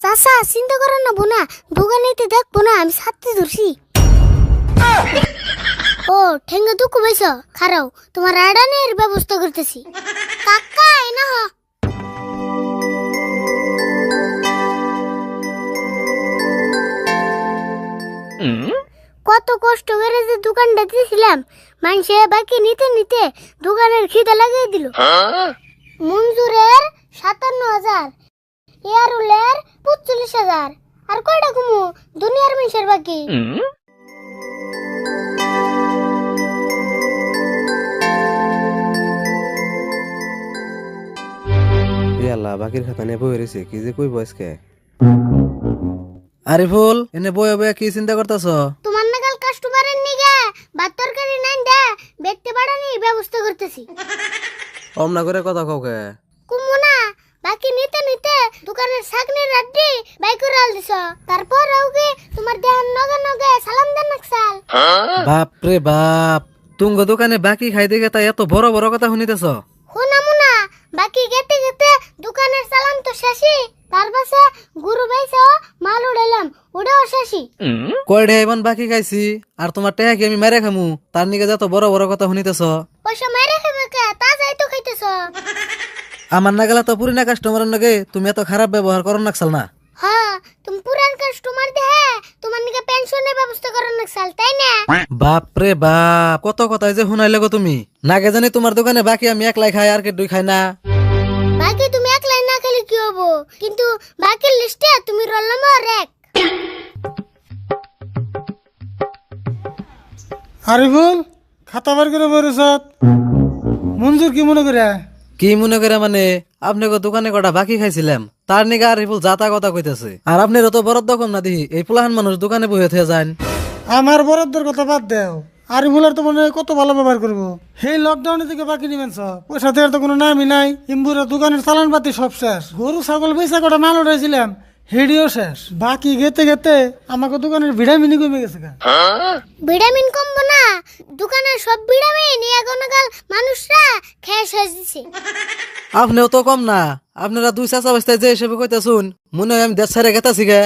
চাচা চিন্তা করেন না বোনা দোকানেতে দেখব না আমি ছাত্রী ধরছি ও ঠেঙ্গে দুঃখ পাইছ? খারাও তোমার আডানের ব্যবস্থা করতেছি কাকা এনা হ কত কষ্ট করে যে দোকানটা দিয়েছিলাম মানুষে বাকি নিতে নিতে দোকানের খিদে লাগিয়ে দিল। মঞ্জুরের সাতান্ন হাজার। এয়ারুলের পঁচল্লিশ হাজার। আর কয়টা কুমু দুনিয়ার মানুষের বাকি। ইয়াল্লা বাকির খাতা নিয়ে বই রয়েছে কি যে কই বয়সকে আরে ফুল এনে বয়ে বয়ে কি চিন্তা করতেছ? তোমার নাগাল কাস্টমারের নিগে ভাত তরকারি নাই দে দেখতে পারানির ব্যবস্থা করতেছি। অমনা করে কথা কাউকে কুমু বাকি নিতে নিতে দোকানের সাকনের রাড্ডি বাই করে আল দিছ। তারপর ওকে তোমার দেহার নগে নগে সালাম দেন নাকসাল বাপ রে বাপ তুঙ্গ দোকানে বাকি খাইতে গেতা এত বড় বড় কথা শুনিতেছ? শোনামু না বাকি গেতে গেতে দোকানের সালাম তো শেষই। তার পাশে গুরু বাইছে মাল উড়াইলাম উড়েও শেষই। কয়ডে এমন বাকি খাইছি? আর তোমার টেহা কি আমি মেরে খামু তার নিকে যত বড় বড় কথা শুনিতেছ? পয়সা মাইরে খাবে কে তা যাই তো খাইতেছ আমার নাগালা তো পুরিনা কাস্টমারের নগে তুমি এত খারাপ ব্যবহার করো নাকসাল না হ্যাঁ তুমি পুরান কাস্টমার দে তোমার নিকে পেনশনের ব্যবস্থা করার নাকসাল তাই না? বাপ রে বাপ কত কথাই যে শুনাইলে গো তুমি। নাগে জানি তোমার দোকানে বাকি আমি একলাই খাই আর কে দুই খাই না। বাকি তুমি এক লাইন না খেলে কি হব? কিন্তু বাকির লিস্টে তুমি রোল নম্বর এক। আরিফুল খাতা বার করে বরেছত মঞ্জুর কি মনে করে? কি মনে করে মানে? আপনাকে দোকানে কটা বাকি খাইছিলাম, তার নিগে আর রিপুল যাতা কথা কইতেছে। আর আপনি তো বরাদ্দ কম না দিহি, এই পুলাহান মানুষ দোকানে বসে থেকে যান। আমার বরাদ্দর কথা বাদ দেও আরিফুলের তো মনে হয় কত ভালো ব্যবহার করব। সেই লকডাউনে থেকে বাকি নিবেন সব। পয়সা দেওয়ার তো কোনো নামই নাই। ইম্বুরের দোকানের চালান পাতি সব শেষ। গরু, ছাগল বেচা কটা মাল উঠাইছিলাম। হেডিও শেষ। বাকি গেতে গেতে আমাকে দোকানের ভিটামিনই কমে গেছে গা। ভিটামিন কমবো না দোকানের সব ভিটামিন এগোনকাল মানুষরা খেয়ে শেষ দিছে। আপনিও তো কম না আপনারা দুই চাচা অবস্থায় যে হিসেবে কইতেছুন মনে হয় আমি দেশ ছেড়ে গেতাছি গে।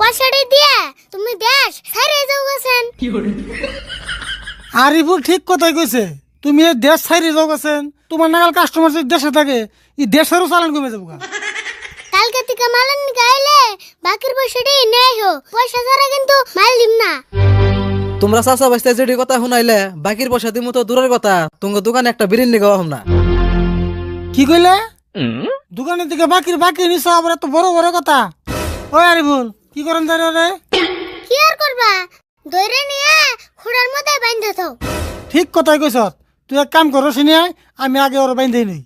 পয়সাটি দিয়ে তুমি দেশ ছাইরে যাও গেছেন। আরিফুল ঠিক কথাই কইছে তুমি এই দেশ ছাইরে যাও গেছেন তোমার নাগাল কাস্টমার যদি দেশে থাকে এই দেশেরও চালান কমে যাব গা। থেকে মালের নিকে বাকির পয়সাটি নেই হো। পয়সা ছাড়া কিন্তু মাল দিম না। তোমরা চাচা যেটি কথা শুনাইলে বাকির পয়সা দিমু তো দূরের কথা তুঙ্গ দোকানে একটা বিরিয়ানি গাওয়া হম না। কি কইলে? দোকানের দিকে বাকির বাকি নিছ আবার এত বড় বড় কথা। ওই আরিফুল কি করেন জানো রে? কি আর করবা? দইরে নিয়ে খুড়ার মধ্যে বাইন্ধে থাও। ঠিক কথাই কইছ। তুই এক কাম করো শুনি আয়, আমি আগে ওর বাইন্ধে নই।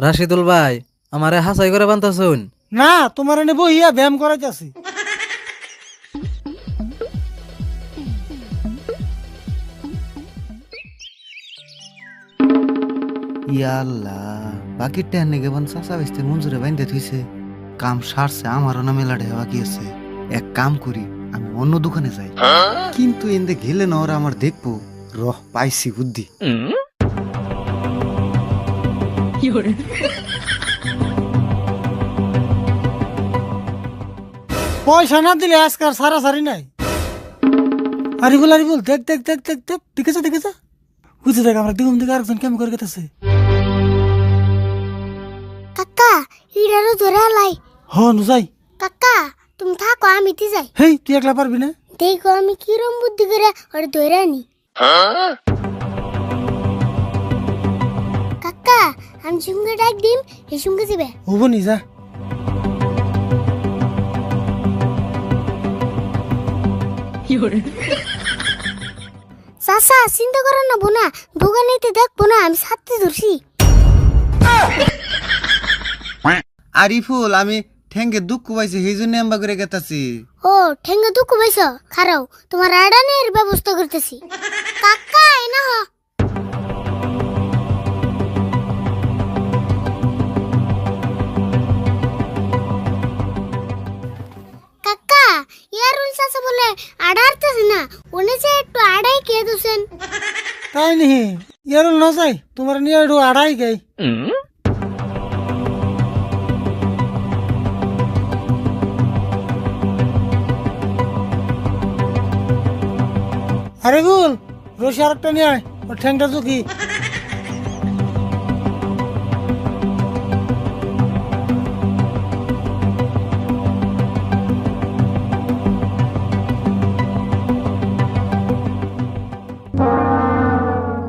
রাশিদুল ভাই আমারে হাসাই করে বান্তাছুন। না তোমার এনে বহিয়া ব্যায়াম করাইতেছি। ইয়াল্লা বাকি টেন নেগে বন চাচা বেসতে মঞ্জুরে বাইন্দে থইছে। কাম সারছে আমারও না মেলা বাকি আছে এক কাম করি আমি অন্য দোকানে যাই। কিন্তু এন্দে গেলে না ওরা আমার দেখব। রহ পাইছি বুদ্ধি। পয়সা না দিলে আজকাল সারা সারি নাই। আরিফুল আরিফুল দেখ দেখ দেখ দেখ দেখ ঠিক আছে ঠিক আছে বুঝে দেখ আমরা দিগুম দিকে আরেকজন কেমন করে গেতেছে। কাকা ইডারও ধরে লাই হ নু যাই। কাকা তুমি থাকো আমি তি যাই। হেই তুই একলা পারবি না? দেখো আমি কিরম বুদ্ধি করে ওরে ধরে আনি। আমি সঙ্গে ডাক দিম সঙ্গে যাবে। হব নি যা। চাচা চিন্তা করো না বোনা। দোকানেতে দেখব না আমি ছাত্রী ধরছি। আরিফুল আমি ঠেঙ্গে দুঃখ পাইছি সেই জন্য আম্বা করে গেতাছি। ও ঠেঙ্গে দুঃখ পাইছ? খারাও তোমার আডানের ব্যবস্থা করতেছি। কাকা এনা হ নিহি ইয়ার ন যাই তোমার নিয়ে একটু আড়াই গাই আরে গুল, রশি আরেকটা নিয়ে আয়, ওর ঠ্যাংটা চুকি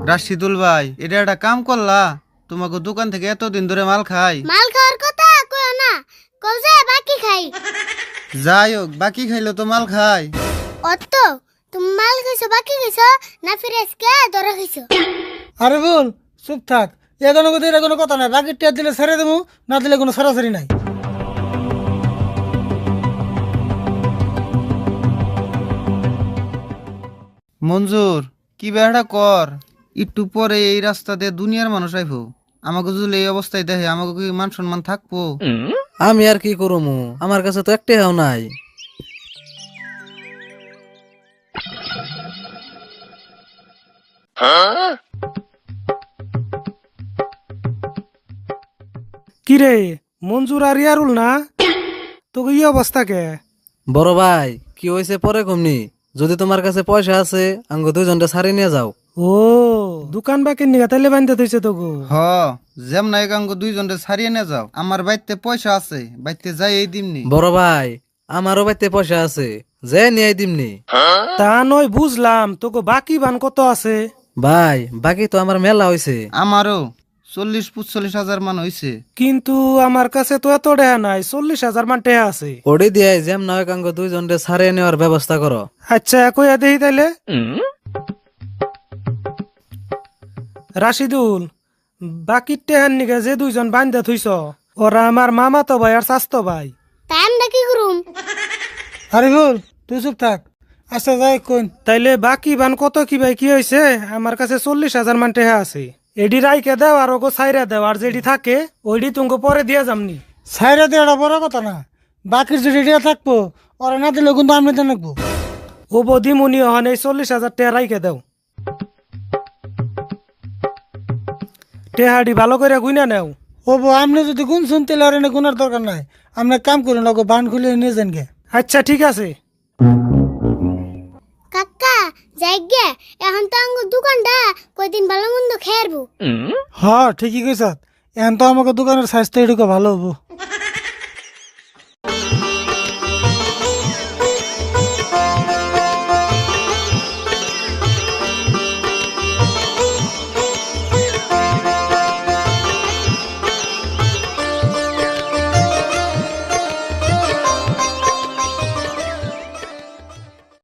রাশিদুল ভাই এটা একটা কাম করলা? তোমাকে দোকান থেকে এতদিন ধরে মাল খাই। মাল খাওয়ার কথা কয় না কও যে বাকি খাই। যাই হোক বাকি খাইলো তো মাল খাই। অত তুমি মাল খাইছো বাকি খাইছো না ফিরে আজকে ধরে খাইছো। আরে বল চুপ থাক। এ কোনো কথা এটা কোনো কথা নাই। বাকি টিয়া দিলে ছেড়ে দেবো না দিলে কোনো সরাসরি নাই। মঞ্জুর কি বেড়া কর? একটু পরে এই রাস্তা দিয়ে দুনিয়ার মানুষ আইব। আমাকে যদি এই অবস্থায় দেখে আমাকে কি মান সম্মান থাকব? আমি আর কি করব আমার কাছে তো একটাও নাই। কিরে মঞ্জুর আর ইয়ারুল না? তোকে এই অবস্থা কে? বড় ভাই কি হয়েছে পরে কমনি? যদি তোমার কাছে পয়সা আছে আঙ্গ দুইজনটা ছাড়ি নিয়ে যাও। ও। দোকান বাকি নিগা তাইলে বান্ধে থইছে তোকে। হ যেমন একাঙ্গ দুইজনরে ছাড়িয়ে নিয়ে যাও। আমার বাইতে পয়সা আছে বাইতে যাই এই দিমনি। বড় ভাই আমারও বাড়িতে পয়সা আছে যে নিয়ে দিমনি। তা নয় বুঝলাম তোকে বাকি বান কত আছে? ভাই বাকি তো আমার মেলা হয়েছে আমারও চল্লিশ পঁচল্লিশ হাজার মান হইছে। কিন্তু আমার কাছে তো এত টাকা নাই চল্লিশ হাজার মান টাকা আছে। ওডি দিয়ে যেম নয় কাঙ্গ দুইজনটা ছাড়িয়ে নেওয়ার ব্যবস্থা করো। আচ্ছা কইয়া দেই তাইলে। রাশিদুল বাকির টেহার নিগে যে দুইজন বান্ধে থইছ ওরা আমার মামা তো ভাই আর স্বাস্থ্য ভাই। তাই আমরা কি করুম? আরে বল তুই চুপ থাক। আচ্ছা যাই কোন তাইলে বাকি বান কত কি ভাই কি হয়েছে আমার কাছে চল্লিশ হাজার মান টেহা আছে। এডি রাইকে দেও আর ওগো সাইরা দেও আর যেডি থাকে ওইডি তুমি পরে দিয়া যামনি। সাইরা দিয়ে এটা বড় কথা না। বাকির যদি এটা থাকব ওরা না দিলে কিন্তু আমি রাখব ও বদি মুনি হন এই চল্লিশ হাজার টেহা রাইকে দেও। টেহাডি ভালো করে গুইনা নেও। ও বো আপনি যদি গুণ শুনতে লড়েন এনে গুণার দরকার নাই। আপনি কাম করুন ওকে বান খুলে নিয়ে যান গে। আচ্ছা ঠিক আছে। কাকা যাই গে এখন তো আঙ্গুর দোকানটা কয়দিন ভালো মন্দ খেয়ারবো। হ ঠিকই কইসাত এখন তো আমাকে দোকানের স্বাস্থ্য এটুকু ভালো হব।